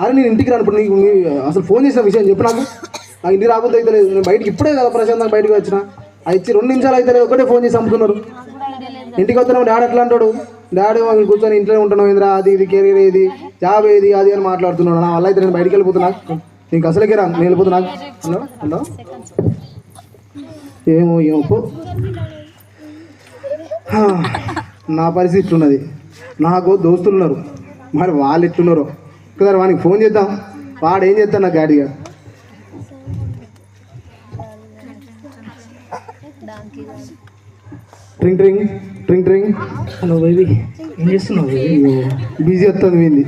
అరే నేను ఇంటికి రాను ఇప్పుడు నీకు నీ- అసలు ఫోన్ చేసిన విషయం చెప్పు నాకు. నాకు ఇంటికి రాబోద్దు అయితే లేదు. నేను బయటికి ఇప్పుడే కదా ప్రశాంతంగా బయటకు వచ్చిన. అది ఇచ్చి రెండు నిమిషాలు అయితే లేదు. ఒకటే ఫోన్ చేసి అమ్ముతున్నారు ఇంటికి వస్తున్నాం డాడీ ఎట్లా అంటాడు? డాడీ వాళ్ళు కూర్చొని ఇంట్లోనే ఉంటున్నావు ఏంద్రా? అది ఇది కెరీర్ ఏది? జాబ్ ఏది? అది అని మాట్లాడుతున్నాడు. నా వల్ల అయితే నేను బయటికి వెళ్ళిపోతున్నా. నీకు అసలుకే రా నేను వెళ్ళిపోతున్నా. Hello hello. ఏమో ఏమో. నా పరిస్థితి ఇట్లున్నది. నాకు దోస్తులు ఉన్నారు. మరి వాళ్ళు ఇట్లున్నారు ఒకసారి వానికి ఫోన్ చేద్దాం. వాడు ఏం చేస్తాడు నాకు డాడీగా ట్రింగ్ ట్రింగ్ ట్రింగ్ ట్రింగ్. హలో బేబీ ఏం చేస్తున్నావు బిజీ వస్తుంది వీంది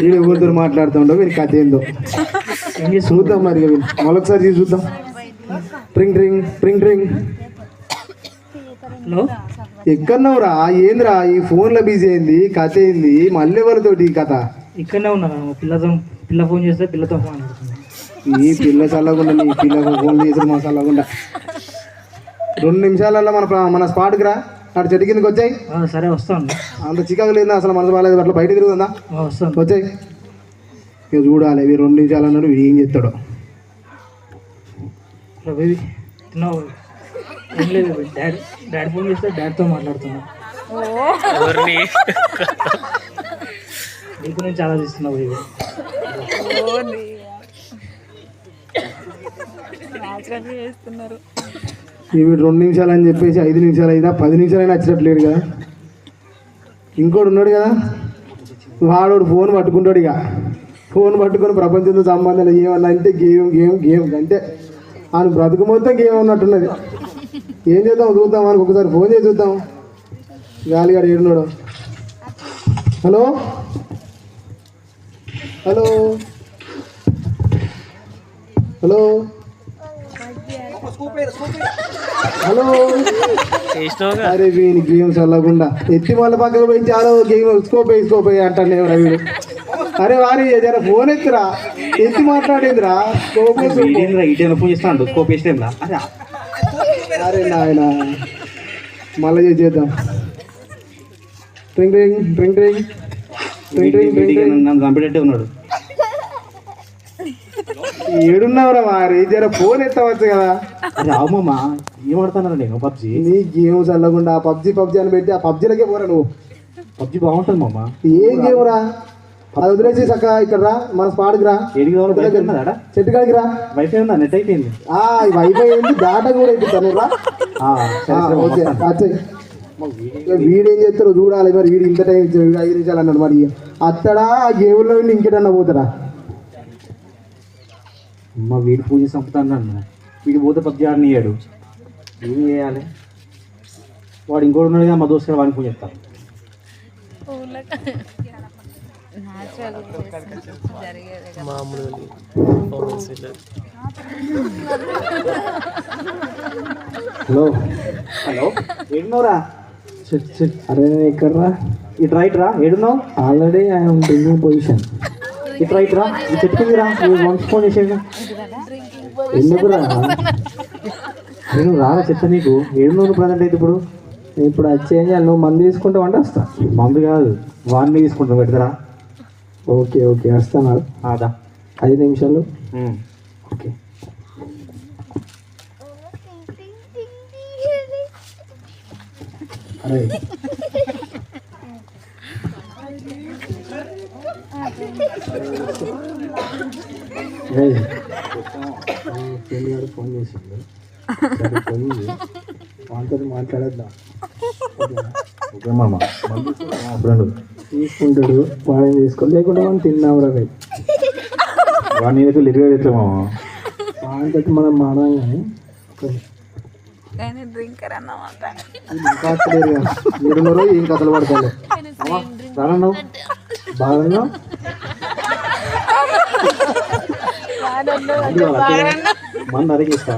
వీడు ఎవరితో మాట్లాడుతుండో వీని కథ ఏందో. ఏం చేస్తున్నావు? చూద్దాం మరి వీళ్ళు. మళ్ళొకసారి చేసి చూద్దాం. ట్రింగ్ ట్రింగ్ ట్రింగ్ ట్రింగ్. హలో? ఎక్కడున్నావురా? ఏందిరా? ఈ ఫోన్లో బిజీ అయింది కథ ఏంది? మళ్ళీ ఎవరితోటి ఈ కథ? ఇక్కడనే ఉన్నా మా పిల్లతో పిల్ల ఫోన్ చేస్తే పిల్లతో ఫోన్ మాట్లాడుతున్నా ఈ పిల్ల చల్లకుండా నీ పిల్లకు ఫోన్ చేసిన మా చల్లకుండా రెండు నిమిషాలలో మన ప్ర- మన స్పాట్కి రా. అటు చెట్టు కిందకి వచ్చాయి. ఆ, సరే వస్తాను. అంత చికాకు లేదా అసలు మనసు బాగాలేదు. అట్లా బయట తిరుగుతుందా? ఆ, వస్తాను. వచ్చాయి. ఇక చూడాలి ఇవి రెండు నిమిషాలు అన్నాడు వీడు ఏం చేస్తాడో. తిన్నావు ఏం లేదు డాడీ డాడీ ఫోన్ చేస్తే డాడీతో మాట్లాడుతున్నా. నీ గురించి ఆలోచిస్తున్నావు బేబీ ఈ రెండు నిమిషాలు అని చెప్పేసి ఐదు నిమిషాలు అయినా పది నిమిషాలు అయినా వచ్చినట్లేడు కదా. ఇంకోటి ఉన్నాడు కదా? వాడోడు ఫోన్ పట్టుకుంటాడు ఇక. ఫోన్ పట్టుకొని ప్రపంచంతో సంబంధాలు ఏమన్నా అంటే గేమ్ గేమ్ గేమ్ అంటే ఆయన బ్రతుకు మొత్తం గేమ్ ఉన్నట్టున్నది ఏం చేద్దాం? చూద్దాం అని ఒకసారి ఫోన్ చేసి చూద్దాం. గాలిగాడు ఏడున్నాడు. హలో? హలో. హలో. హలో. అరే వీని గేమ్ చల్లకుండా. ఎత్తి మళ్ళీ పక్కకు పోయి చాలా గేమ్ స్కోప్ స్కోప్ అంటాను వీడు అరే వారి జర ఫోన్ ఎత్తురా. ఎత్తి మాట్లాడేదిరా. స్కోప్ ఇటేనా ఫోన్ చేస్తాడు స్కోప్ వేసేలా అరే. అరే నాయన. మళ్ళీ చేద్దాం. ట్రింగ్ ట్రింగ్ ట్రింగ్ ట్రింగ్ ట్రింగ్ ట్రింగ్ ట్రింగ్ వీడికి ట్రింగ్ నన్ను చంపేటట్టే ఉన్నాడు. ఏడున్నావురా వారి జర ఫోన్ ఎత్తవచ్చు కదా. అరే అవుమమ్మా ఏం ఆడుతున్నారు నేను? పబ్జి? నీ గేమ్ చల్లకుండా పబ్జి పబ్జి అని పెట్టి ఆ పబ్జిలకే పోరా నువ్వు. పబ్జి బాగుంటుంది మామ. ఏం గేమ్ రా? అది వదిలేసి చక్క ఇక్కడ రా మన స్పాట్కి రా. ఏడికి కావాలి చెట్టు కాడికి రా. వైఫై ఉందా? నెట్ అయిపోయింది. ఆ వైఫై ఏంది డేటా కూడా అయిపోతాను రా. ఆ, ఓకే వీడు ఏం చేస్తారో చూడాలి మరి వీడు ఇంత టైం ఐదు నిమిషాలు అన్నాడు మరి. అత్తడా ఆ గేమ్లో ఇంకేటన్నా పోతాడా? అమ్మ వీడు పూజ చంపుతాను అన్న. వీడు పోతే పబ్జి ఆడనియ్యాడు. ఏం చేయాలి? వాడు ఇంకోటి ఉన్నాడు కదా మా దోస్తు వాడిని పూజ చేస్తాను. హలో. హలో. ఏడున్నావురా? అరే ఇక్కడ రా ఇటు రైట్ రా ఏడున్నావు? Already I'm position. ఇటు రైట్ రా ఇటు చెట్టుకుంది రా నువ్వు వన్స్ ఫోన్ చేసేది ఎందుకు రా నేను రారా చెప్తా నీకు? ఏడున్నావు ప్రజెంట్ అయితే ఇప్పుడు? ఇప్పుడు అది చేంజ్ చేయాలి. నువ్వు మంది తీసుకుంటావు అంటే వస్తా. మందు కాదు వాడిని తీసుకుంటాను పెడతారా? ఓకే ఓకే వస్తాను. అదా ఐదు నిమిషాలు. ఓకే. అరే రేయ్, ఈ ఫ్రెండ్ గారు ఫోన్ చేసిండు సరే పోయి వాళ్ళతో మాట్లాడేద్దాం ఓకే మామ ఫ్రెండ్ తీసుకుంటాడు వాడిని తీసుకో లేకుండా మనం తిన్నాం రా వాడిని అయితే లిరిగా చేస్తా మామ వాడితో మనం మాడదాం కానీ కానీ డ్రింకర్ అన్నమాట ఇంకా క్లియర్గా మీరున్నారో ఏం కథలు పడతాను రానన్నావు బాగా మంది అడిగి ఇస్తా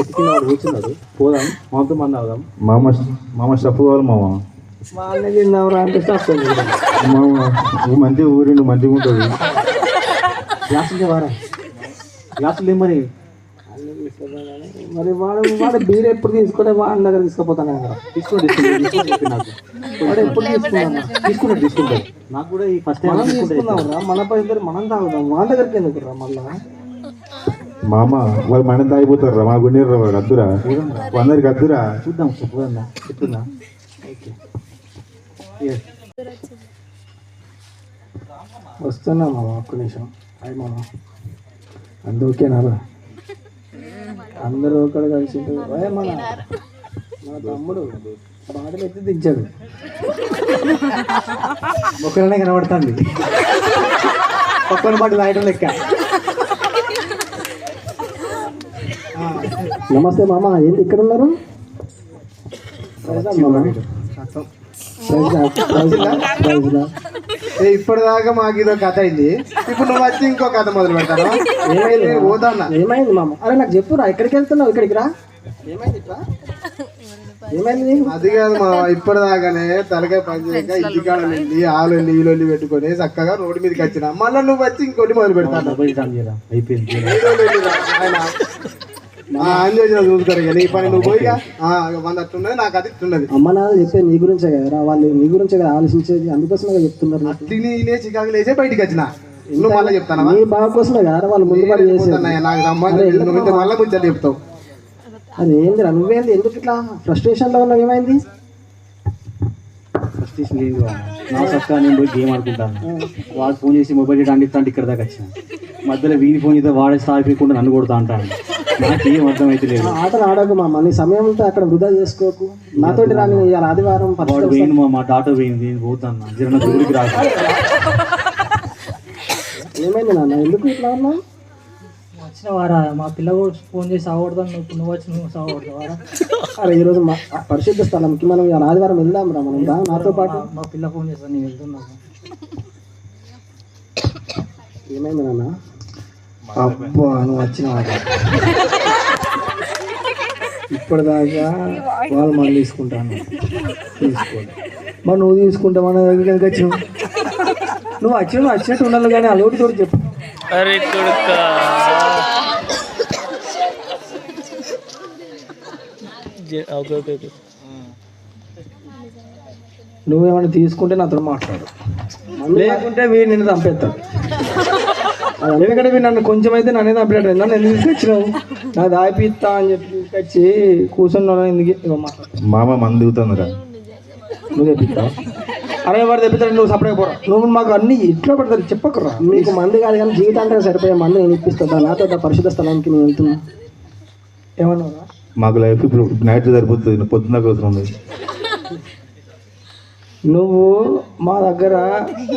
ఎత్తుకున్న వాడు కూర్చున్నాడు. పోదాం మాతో మంది అవుదాం మామ మామ స్టఫ్ కావాలి మామ. వాళ్ళే తిందాం రా అంటే వస్తుంది మామ నువ్వు మంచి ఊరిండు మంచిగా ఉంటుంది గ్లాసులు వారా గ్లాసులు మరి? మరి వాడు వాడు బీర్ ఎప్పుడు తీసుకుంటే వాడి దగ్గర తీసుకుపోతాను కదా. నాకు. వాడు ఎప్పుడు తీసుకున్నాం తీసుకున్నాడు తీసుకుంటాడు. నాకు కూడా ఈ ఫస్ట్ టైం మనం తీసుకుంటే తీసుకున్నాం రా. మన పై ఇద్దరు మనం తాగుదాం. వాళ్ళ దగ్గరికి ఎందుకు రా మళ్ళా? మామ వాళ్ళు మనం తాగిపోతారు రా. మా గుండె అద్దురా. అందరికి అద్దురా. చూద్దాం పోదాం చెప్తుందా ఓకే. వస్తున్నా మామ ఒక్క నిమిషం. అయ్యి మామ. అందు ఓకేనా రా? అందరూ ఒకడు కలిసి మన తమ్ముడు బాటలు ఎత్తి దించాడు. ఒకరినే కనబడుతుంది. పక్కన పాటు రాయడం లెక్క. నమస్తే మామ ఏంటి ఇక్కడ ఉన్నారు? ఇప్పటిదాకా మాకు ఇదో కథ అయింది. ఇప్పుడు నువ్వు వచ్చి ఇంకో కథ మొదలు పెడతాను ఏమైంది పోతానా? ఏమైంది మామ? అరే నాకు చెప్పురా ఎక్కడికి వెళ్తున్నావు? ఇక్కడికి రా. ఏమైంది ఇట్లా? ఏమైంది? అది కాదు మా ఇప్పటిదాకానే తలకాయ పని చేయక ఇంటికాడ వెళ్ళి ఆలు వెళ్ళి పెట్టుకొని చక్కగా రోడ్డు మీదకి వచ్చిన. మళ్ళీ నువ్వు వచ్చి ఇంకోటి మొదలు పెడతాను అయిపోయింది. ఆంజనేయ చూస్తారు ఇక. నీ పని నువ్వు పోయిగా వంద అట్టున్నది నాకు అది ఇట్టున్నది అమ్మ నాన్న చెప్పేది నీ గురించే కదరా వాళ్ళు నీ గురించే కదా ఆలోచించేది అందుకోసమే చెప్తున్నారు నాకు. తిని లేచి కాకి లేచే బయటికి వచ్చిన. నువ్వు మళ్ళీ చెప్తానా? నీ బాగా కోసమే కదా వాళ్ళు ముందు పడి చేసేది. నాకు సంబంధం లేదు. నువ్వు ఇంత మళ్ళీ ముచ్చట చెప్తావు. అది ఏందిరా నువ్వేంది? ఎందుకు ఇట్లా ఫ్రస్ట్రేషన్లో ఉన్నావు? ఏమైంది? ఫస్ట్ లేదు నా సక్క నేను పోయి గేమ్ ఆడుకుంటాను. వాడు ఫోన్ చేసి మొబైల్ డేటా అందిస్తాంటే ఇక్కడ దాకా వచ్చాను మధ్యలో వీని ఫోన్ చేస్తే వాడే స్థాయిపోయకుండా నన్ను కొడతా అంటాను ఆటలు ఆడకు మామ నీ సమయం ఉంటే అక్కడ వృధా చేసుకోకు. నాతోటి రాని ఇవాళ ఆదివారం వాడు పోయింది మా మా డాటా పోయింది పోతాను జర నా దగ్గరికి రాదు ఏమైంది నాన్న? ఎందుకు ఇట్లా ఉన్నావు? వచ్చిన వారా మా పిల్ల కూడా ఫోన్ చేసి సాగొడతాను నువ్వు నువ్వు వచ్చి నువ్వు సాగొడతావారా అరే ఈరోజు మా పరిశుద్ధ స్థలంకి మనం ఇవాళ ఆదివారం వెళ్దాం రా మనం రా నాతో పాటు. మా- మా పిల్ల ఫోన్ చేస్తాను నేను వెళ్తున్నాను ఏమైంది నాన్న? అబ్బా నువ్వు వచ్చిన ఇప్పటిదాకా వాళ్ళు మళ్ళీ తీసుకుంటాను. తీసుకోండి. మరి నువ్వు తీసుకుంటా మన దగ్గరికి ఎందుకు వచ్చినావు నువ్వు వచ్చిన నువ్వు వచ్చినట్టు ఉండాలి కానీ అలోటి తోటి చెప్పు. నువ్వేమైనా తీసుకుంటే నాతో మాట్లాడు. లేకుంటే వీడు నిన్ను చంపేస్తాడు. ఎందుకంటే వీడు నన్ను కొంచెం అయితే నన్నే చంపేటాడు నన్ను ఎందుకు తీసుకొచ్చినావు? నా దాయిపిస్తా అని చెప్పి తీసుకొచ్చి కూర్చున్నా ఎందుకు మామ మంది దిగుతుందిరా నువ్వు తెప్పిస్తావు? అరే వాడు తెప్పిస్తాడు నువ్వు సపరేట్ పోరా. నువ్వు మాకు అన్ని ఇట్లా పడతారు. చెప్పకురా మీకు మంది కాదు కానీ జీవితాంతం సరిపోయే మంది నేను ఇప్పిస్తా నాతో పరిశుద్ధ స్థలానికి నేను వెళ్తున్నా. ఏమన్నావురా? మాకు లైఫ్ ఇప్పుడు నైట్ సరిపోతుంది. పొద్దున్న అవసరం ఉంది. నువ్వు మా దగ్గర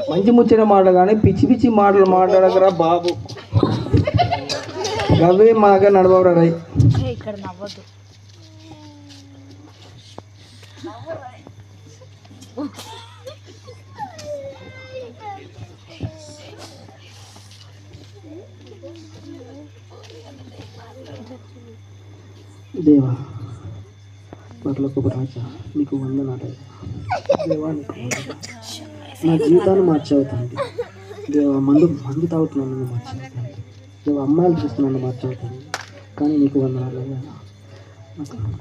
మంచి ముచ్చిన మాటలు కానీ పిచ్చి పిచ్చి మాటలు మాట్లాడగరా బాబు. అవే మా దగ్గర నడవరా రై దేవా. పర్లకు రాజా నీకు వందనాలు. దేవా నీకు నా జీవితాన్ని మార్చావు తండ్రి. దేవా మందు మందు తాగుతున్నాను నన్ను మార్చావు తండ్రి. అమ్మాయిలు చూస్తున్నాను మార్చావు తండ్రి. కానీ నీకు వందనాలు.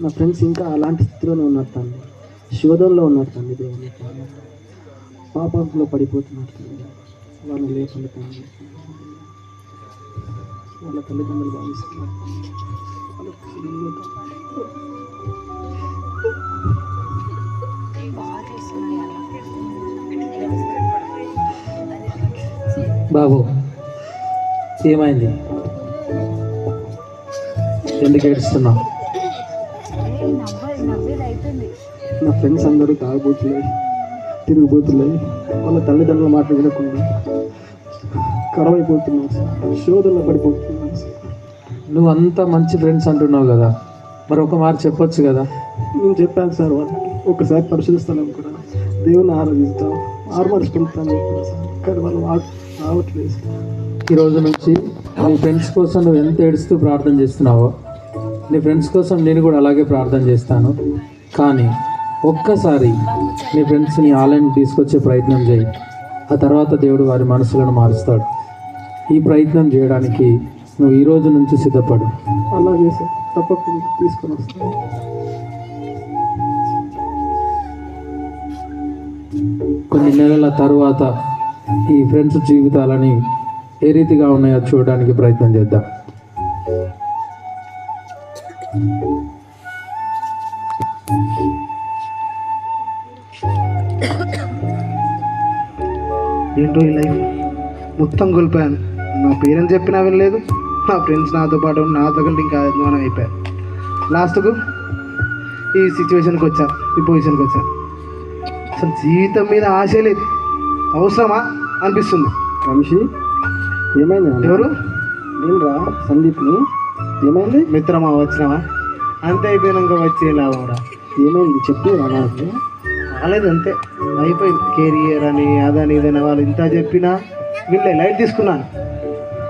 నా ఫ్రెండ్స్ ఇంకా అలాంటి స్థితిలోనే ఉన్నారు తండ్రి. శోధంలో ఉన్నారు తండ్రి దేవా నీకు పాపంలో పడిపోతున్నారు తండ్రి. వాళ్ళు లేకుండా తండ్రి. వాళ్ళ తల్లిదండ్రులు భావిస్తున్నారు బాబు ఏమైంది? ఎందుకు ఏడుస్తున్నావు? నా ఫ్రెండ్స్ అందరూ తాగుబోతున్నాయి తిరిగిపోతున్నాయి వాళ్ళ తల్లిదండ్రుల మాట వినకుండా కరవైపోతున్నాం శోధనలో పడిపోతున్నాం నువ్వు అంత మంచి ఫ్రెండ్స్ అంటున్నావు కదా మరి ఒక మాట చెప్పొచ్చు కదా? నేను చెప్పాను సార్ వాళ్ళకి ఒకసారి పరిశీలిస్తాను కూడా. దేవుని ఆరాధిస్తాం ఆర్మర్చుకుంటాను కూడా సార్ కానీ వాళ్ళు రావట్లేదు సార్ ఈ రోజు నుంచి నీ ఫ్రెండ్స్ కోసం నువ్వు ఎంత ఏడుస్తూ ప్రార్థన చేస్తున్నావో నీ ఫ్రెండ్స్ కోసం నేను కూడా అలాగే ప్రార్థన చేస్తాను. కానీ ఒక్కసారి నీ ఫ్రెండ్స్ని ఆన్లైన్ తీసుకొచ్చే ప్రయత్నం చేయి. ఆ తర్వాత దేవుడు వారి మనసులను మారుస్తాడు. ఈ ప్రయత్నం చేయడానికి నువ్వు ఈ రోజు నుంచి సిద్ధపడు. అలాగే సార్. తప్పకుండా తీసుకొని వస్తాను. కొన్ని నెలల తరువాత ఈ ఫ్రెండ్స్ జీవితాలని ఏ రీతిగా ఉన్నాయో చూడడానికి ప్రయత్నం చేద్దాం. ఏంటో ఈ లైఫ్? మొత్తం కోల్పోయాను నా పేరెంట్స్ చెప్పినా వినలేదు. నా ఫ్రెండ్స్ నాతో పాటు నాతో కంటే ఇంకా అధ్వానం అయిపోయారు. లాస్ట్కు ఈ సిచ్యువేషన్కి వచ్చా ఈ పొజిషన్కి వచ్చా. అసలు జీవితం మీద ఆశ లేదు. అవసరమా? అనిపిస్తుంది. వంశీ ఏమైంది? ఎవరు? నేను రా సందీప్ని. ఏమైంది? మిత్రమా వచ్చినావా అంతే అయిపోయినాక వచ్చే లాభం రా ఏమైంది? చెప్పు నాకు. రాలేదు అంతే. అయిపోయింది. కెరియర్ అని అదని ఇదని వాళ్ళు ఇంత చెప్పినా వీళ్ళే లైట్ తీసుకున్నాను.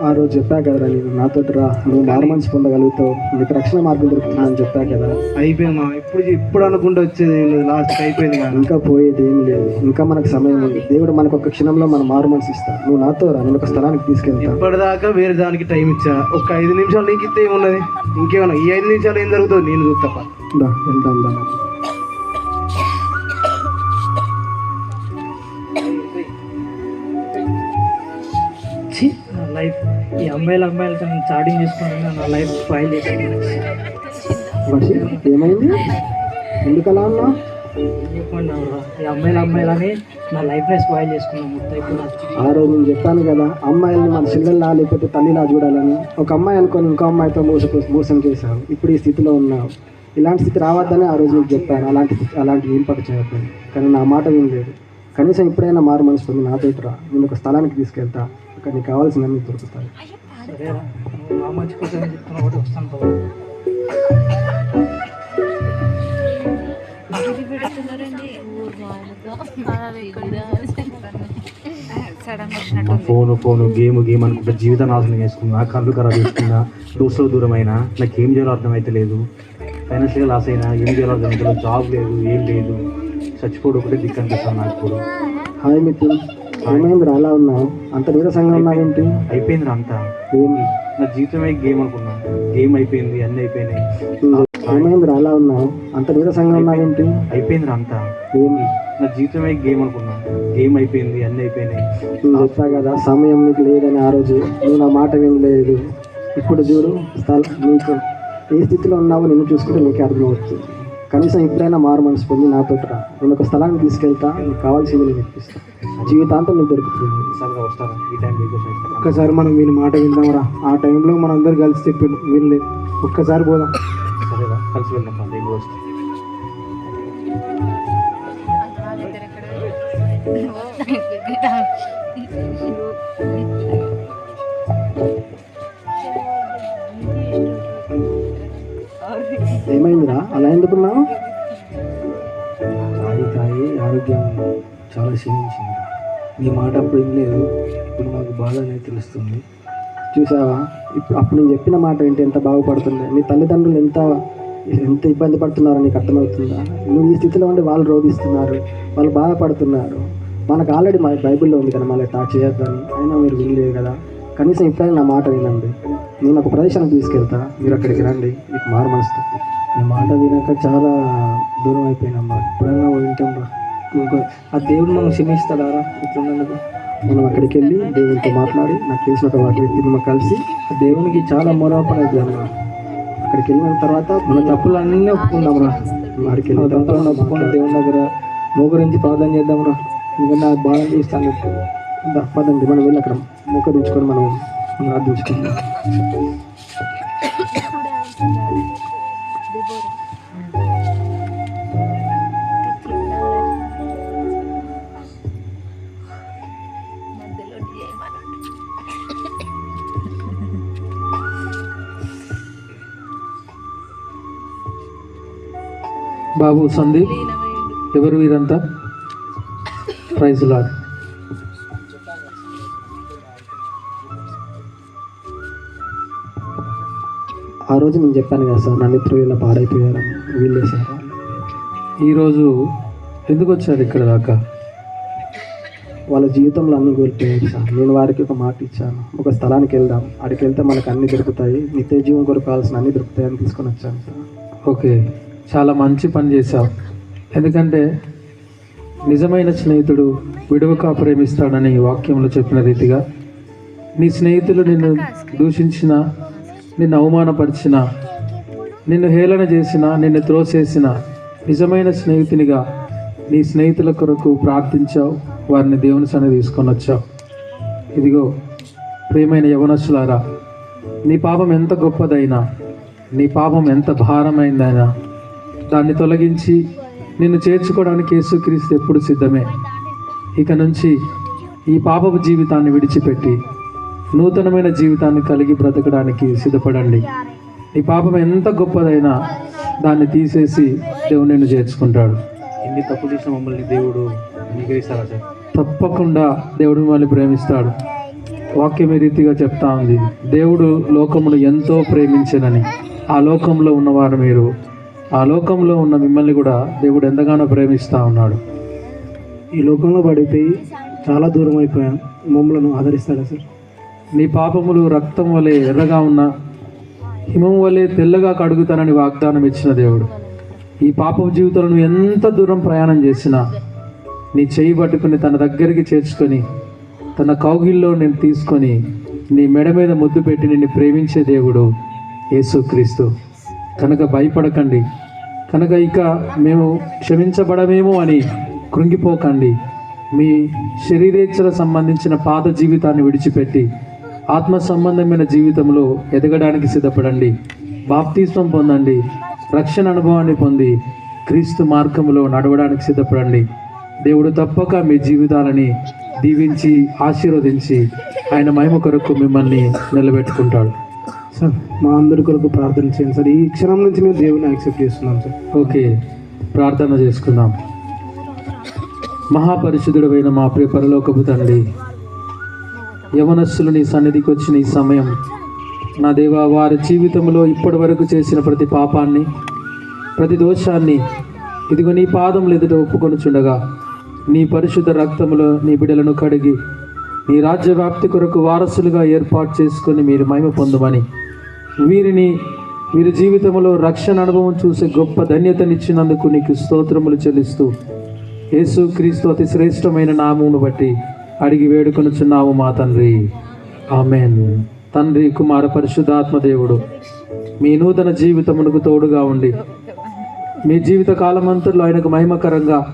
ఆ రోజు చెప్పా కదరా నేను నాతో రా. నువ్వు మారు మనసు పొందగలుగుతావు. నీకు రక్షణ మార్గం దొరుకుతుందని అని చెప్పా కదా. అయిపోయింది ఇప్పుడు ఇప్పుడు అనుకుంటూ వచ్చేది ఏం లేదు. లాస్ట్ అయిపోయింది ఇంకా పోయేది ఏం లేదు. ఇంకా మనకు సమయం ఉంది. దేవుడు మనకు ఒక క్షణంలో మన మారు మనసు ఇస్తా నువ్వు నాతో రా. నేను ఒక స్థలానికి తీసుకెళ్తా. ఇప్పటిదాకా వేరే దానికి టైం ఇచ్చా. ఒక ఐదు నిమిషాలు నీకు ఇస్తే ఏమున్నది? ఇంకేమన్నా? ఈ ఐదు నిమిషాలు ఏం జరుగుతుంది నేను చూస్తా దా వెళ్తాం లైఫ్ ఈ అమ్మాయిల అమ్మాయిలతో నేను చాటింగ్ చేసుకుంటున్నా నా లైఫ్ స్పాయిల్ చేసుకున్నాను వంశీ ఏమైంది? ఎందుకు అలా ఈ అమ్మాయిల అమ్మాయిలని నా లైఫ్నే స్పాయిల్ చేసుకున్నాను మొత్తం ఇప్పుడు నా ఆ రోజు నేను చెప్పాను కదా అమ్మాయిల్ని మన చెల్లెల్లా లేకపోతే తల్లిలా చూడాలని. ఒక అమ్మాయి అనుకొని ఇంకో అమ్మాయితో మోస మోసం చేశావు. ఇప్పుడు ఈ స్థితిలో ఉన్నావు. ఇలాంటి స్థితి రావద్దని ఆ రోజు నీకు చెప్పాను. అలాంటి అలాంటి ఏం పట్టు చేయొద్దని. కానీ నా మాట వినలేదు. కనీసం ఇప్పుడైనా మారు మనసు నాతో రా నేను ఒక స్థలానికి తీసుకెళ్తా. అక్కడ నీకు కావాల్సినవి దొరుకుతాయి. ఫోను ఫోను గేమ్ గేమ్ అనుకుంటా జీవితం నాశనం చేసుకున్నా కళ్ళు ఖరాబ్ చేసుకున్నా దోస్తులు దూరమైనా? నాకు ఏం చేయాలో అర్థమైతే లేదు. ఫైనాన్షియల్గా లాస్ అయినా? ఏం చేయాలో అర్థమైతే లేదు. జాబ్ లేదు ఏం లేదు. చచ్చిపోవడం ఒకటే దిక్కు అనిపిస్తాను నాకు ఇప్పుడు హాయ్ మిత్రులు ఏమైంది అలా ఉన్నావు అంత నీరసంగా ఉన్నావేంటి అయిపోయింది అంతా ఏం నా జీవితమే గేమ్ అనుకున్నా గేమ్ అయిపోయింది అన్నీ అయిపోయినాయి ఏమైంది అలా ఉన్నావు అంత నీరసంగా ఉన్నావేంటి అయిపోయింది అంతా ఏం నా జీవితమే గేమ్ అనుకున్నా గేమ్ అయిపోయింది అన్నీ అయిపోయినాయి నువ్వు చెప్పా కదా సమయం నీకు లేదని ఆ రోజు నువ్వు నా మాట వినలేదు ఇప్పుడు చూడు స్థల నీకు ఏ స్థితిలో ఉన్నావో నిన్ను చూసుకుంటే నీకు అర్థమవుతుంది కనీసం ఇప్పుడైనా మారు మనసు పొంది నాతో రా నేను ఒక స్థలానికి తీసుకెళ్తా నీకు కావాల్సింది నేను ఇప్పిస్తా జీవితాంతం నీకు దొరుకుతుంది ఒక్కసారి మనం వీని మాట విందాంరా ఆ టైంలో మనం అందరు కలిసి చెప్పిండు వినలేదు ఒక్కసారి పోదాం సరేరా కలిసి వెళ్దాం రేపు అలా ఎందుకున్నావు తాగి తాగి ఆరోగ్యం చాలా క్షీణించింది. నీ మాట అప్పుడు వినలేదు. ఇప్పుడు నాకు బాధ అనేది తెలుస్తుంది. చూసావా? ఇప్పుడు అప్పుడు నేను చెప్పిన మాట ఏంటి ఎంత బాగుపడుతుంది. నీ తల్లిదండ్రులు ఎంత ఎంత ఇబ్బంది పడుతున్నారో నీకు అర్థమవుతుందా? నువ్వు ఈ స్థితిలో ఉండి వాళ్ళు రోధిస్తున్నారు. వాళ్ళు బాధపడుతున్నారు. మనకు ఆల్రెడీ మా బైబిల్లో ఉంది కదా మళ్ళీ తా చేయొద్దని అయినా మీరు వినలేదు కదా. కనీసం ఇప్పుడైనా నా మాట వినండి. నేను ఒక ప్రదేశానికి తీసుకెళ్తా. మీరు అక్కడికి రండి. మీకు మారు మనసు నీ మాట వినాక చాలా దూరం అయిపోయినమ్మా. ఎప్పుడన్నా వింటాం రా ఆ దేవుడు మనం క్షమిస్తాడా ఇట్లున్నందుకు. మనం అక్కడికి వెళ్ళి దేవునితో మాట్లాడి నాకు తెలిసిన ఒక వ్యక్తిని మనం కలిసి ఆ దేవునికి చాలా మొరపణ అమ్మా అక్కడికి వెళ్ళిన తర్వాత మన తప్పులు అన్నీ ఒప్పుకుందాం రా అక్కడికి వెళ్ళిన తర్వాత ఒప్పుకున్న దేవుని దగ్గర మోగురించి ప్రార్థన చేద్దాం రా ఇంకా నా బాధ చూస్తాను పదండి. మనం వెళ్ళి అక్కడ మోకరించుకొని మనం ప్రార్థించుకుందాం. బాబు సందీప్ ఎవరు వీరంతా? Praise lord. ఆ రోజు నేను చెప్పాను కదా సార్ నా మిత్రులు ఇలా పాడైపోయారు వీళ్ళే సార్. ఈరోజు ఎందుకు వచ్చారు ఇక్కడ దాకా? వాళ్ళ జీవితంలో అన్నీ కోల్పోయారు సార్. నేను వారికి ఒక మాట ఇచ్చాను. ఒక స్థలానికి వెళ్దాం. అక్కడికి వెళ్తే మనకు అన్ని దొరుకుతాయి. నిత్య జీవం కొరకు కావాల్సిన అన్ని దొరుకుతాయని తీసుకొని వచ్చాను సార్. ఓకే. చాలా మంచి పని చేశావు. ఎందుకంటే నిజమైన స్నేహితుడు విడవక ప్రేమిస్తాడని వాక్యంలో చెప్పిన రీతిగా నీ స్నేహితులు నిన్ను దూషించిన నిన్ను అవమానపరిచిన నిన్ను హేళన చేసిన నిన్ను త్రోసేసిన నిజమైన స్నేహితునిగా నీ స్నేహితుల కొరకు ప్రార్థించావు. వారిని దేవుని సన్ని తీసుకొని వచ్చావు. ఇదిగో ప్రియమైన యవనస్తులారా నీ పాపం ఎంత గొప్పదైనా నీ పాపం ఎంత భారమైందైనా దాన్ని తొలగించి నిన్ను చేర్చుకోవడానికి యేసుక్రీస్తు ఎప్పుడు సిద్ధమే. ఇక నుంచి ఈ పాపపు జీవితాన్ని విడిచిపెట్టి నూతనమైన జీవితాన్ని కలిగి బ్రతకడానికి సిద్ధపడండి. నీ పాపం ఎంత గొప్పదైనా దాన్ని తీసేసి దేవుడు నిన్ను చేర్చుకుంటాడు. ఎన్ని తప్పు చేసిన మమ్మల్ని దేవుడు అంగీకరిస్తారా సార్? తప్పకుండా దేవుడు మిమ్మల్ని ప్రేమిస్తాడు. వాక్యం ఈ రీతిగా చెప్తా ఉంది. దేవుడు లోకమును ఎంతో ప్రేమించనని. ఆ లోకంలో ఉన్నవారు మీరు ఆ లోకంలో ఉన్న మిమ్మల్ని కూడా దేవుడు ఎంతగానో ప్రేమిస్తూ ఉన్నాడు. ఈ లోకంలో పడిపోయి చాలా దూరం అయిపోయాం. మమ్మల్ని ఆదరిస్తాడా సార్? నీ పాపములు రక్తం వలె ఎర్రగా ఉన్న హిమం వలె తెల్లగా కడుగుతానని వాగ్దానం ఇచ్చిన దేవుడు. ఈ పాపపు జీవితంలో నువ్వు ఎంత దూరం ప్రయాణం చేసినా నీ చేయి పట్టుకుని తన దగ్గరికి చేర్చుకొని తన కౌగిల్లో నేను తీసుకొని నీ మెడ మీద ముద్దు పెట్టి నిన్ను ప్రేమించే దేవుడు యేసుక్రీస్తు. కనుక భయపడకండి. కనుక ఇక మేము క్షమించబడమేమో అని కృంగిపోకండి. మీ శరీరేచ్ఛల సంబంధించిన పాత జీవితాన్ని విడిచిపెట్టి ఆత్మ సంబంధమైన జీవితంలో ఎదగడానికి సిద్ధపడండి. బాప్తీస్వం పొందండి. రక్షణ అనుభవాన్ని పొంది క్రీస్తు మార్గంలో నడవడానికి సిద్ధపడండి. దేవుడు తప్పక మీ జీవితాలని దీవించి ఆశీర్వదించి ఆయన మహిమ కొరకు మిమ్మల్ని నిలబెట్టుకుంటాడు. సరే మా అందరి కొరకు ప్రార్థన చేయండి సార్. ఈ క్షణం నుంచి మేము దేవుని యాక్సెప్ట్ చేస్తున్నాం సార్. ఓకే ప్రార్థన చేసుకుందాం. మహాపరిశుద్ధుడైన మా ప్రియ పరలోకపు తండ్రి యవనస్సులు నీ సన్నిధికి వచ్చిన ఈ సమయం నా దేవ వారి జీవితంలో ఇప్పటి వరకు చేసిన ప్రతి పాపాన్ని ప్రతి దోషాన్ని ఇదిగో నీ పాదములు ఎదుట ఒప్పుకొనుచుండగా నీ పరిశుద్ధ రక్తములో నీ బిడలను కడిగి నీ రాజ్యవ్యాప్తి కొరకు వారసులుగా ఏర్పాటు చేసుకొని మీరు మహిమ పొందమని వీరిని వీరి జీవితంలో రక్షణ అనుభవం చూసే గొప్ప ధన్యతనిచ్చినందుకు నీకు స్తోత్రములు చెల్లిస్తూ యేసు క్రీస్తు అతి శ్రేష్టమైన నామమును బట్టి అడిగి వేడుకొనుచున్నాము మా తండ్రి. ఆమెన్. తండ్రి కుమార పరిశుద్ధాత్మ దేవుడు మీ నూతన జీవితమునకు తోడుగా ఉండి మీ జీవిత కాలమంతలో ఆయనకు మహిమకరంగా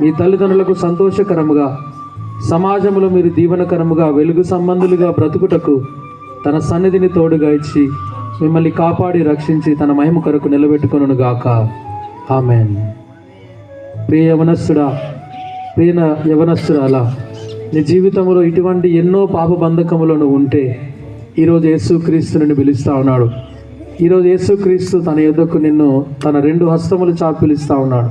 మీ తల్లిదండ్రులకు సంతోషకరముగా సమాజంలో మీరు దీవనకరముగా వెలుగు సంబంధులుగా బ్రతుకుటకు తన సన్నిధిని తోడుగా ఇచ్చి మిమ్మల్ని కాపాడి రక్షించి తన మహిమ కొరకు నిలబెట్టుకును గాక. ఆమెన్. ప్రియ యవనస్సుడా ప్రియన యవనస్తురాలా నీ జీవితంలో ఇటువంటి ఎన్నో పాప బంధకములను ఉంటే ఈరోజు యేసుక్రీస్తుని పిలుస్తూ పిలుస్తా ఉన్నాడు. ఈరోజు యేసుక్రీస్తు తన ఎదుకు నిన్ను తన రెండు హస్తములు చాపి పిలుస్తూ ఉన్నాడు.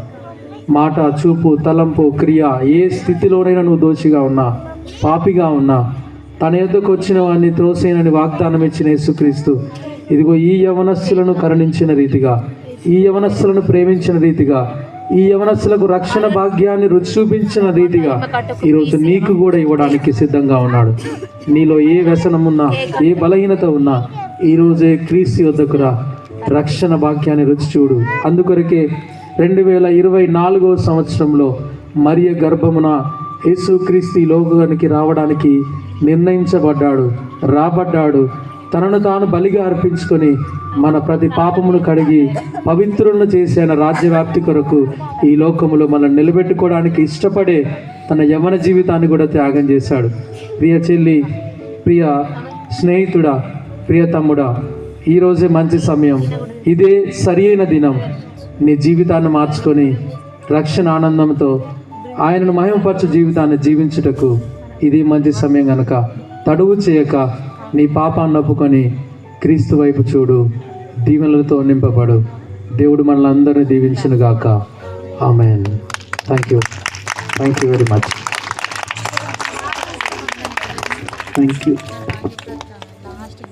మాట చూపు తలంపు క్రియ ఏ స్థితిలోనైనా నువ్వు దోషిగా ఉన్నా పాపిగా ఉన్నా తన యొద్దకు వచ్చిన వాడిని త్రోసేనని వాగ్దానం ఇచ్చిన యేసుక్రీస్తు ఇదిగో ఈ యవనస్సులను కరుణించిన రీతిగా ఈ యవనస్సులను ప్రేమించిన రీతిగా ఈ యవనస్సులకు రక్షణ భాగ్యాన్ని రుచి చూపించిన రీతిగా ఈరోజు నీకు కూడా ఇవ్వడానికి సిద్ధంగా ఉన్నాడు. నీలో ఏ వ్యసనం ఉన్నా ఏ బలహీనత ఉన్నా ఈరోజే క్రీస్తు యొద్దకు రా. రక్షణ భాగ్యాన్ని రుచి చూడు. అందుకొరకే రెండు వేల ఇరవై నాలుగో సంవత్సరంలో మరియ గర్భమున యేసుక్రీస్తు ఈ లోకానికి రావడానికి నిర్ణయించబడ్డాడు రాబడ్డాడు. తనను తాను బలిగా అర్పించుకొని మన ప్రతి పాపమును కడిగి పవిత్రులను చేసిన రాజ్యవ్యాప్తి కొరకు ఈ లోకములో మనం నిలబెట్టుకోవడానికి ఇష్టపడే తన యవన జీవితాన్ని కూడా త్యాగం చేశాడు. ప్రియ చెల్లి ప్రియ స్నేహితుడా ప్రియ తమ్ముడా ఈరోజే మంచి సమయం. ఇదే సరియైన దినం. నీ జీవితాన్ని మార్చుకొని రక్షణ ఆనందంతో ఆయనను మహిమపరచు జీవితాన్ని జీవించుటకు ఇది మంచి సమయం గనక తడువు చేయక నీ పాపాన్ని నప్పుకొని క్రీస్తు వైపు చూడు. దీవెనలతో నింపబడు. దేవుడు మనల్ని అందరినీ దీవించునుగాక ఆమె amen. Thank you thank you very much thank you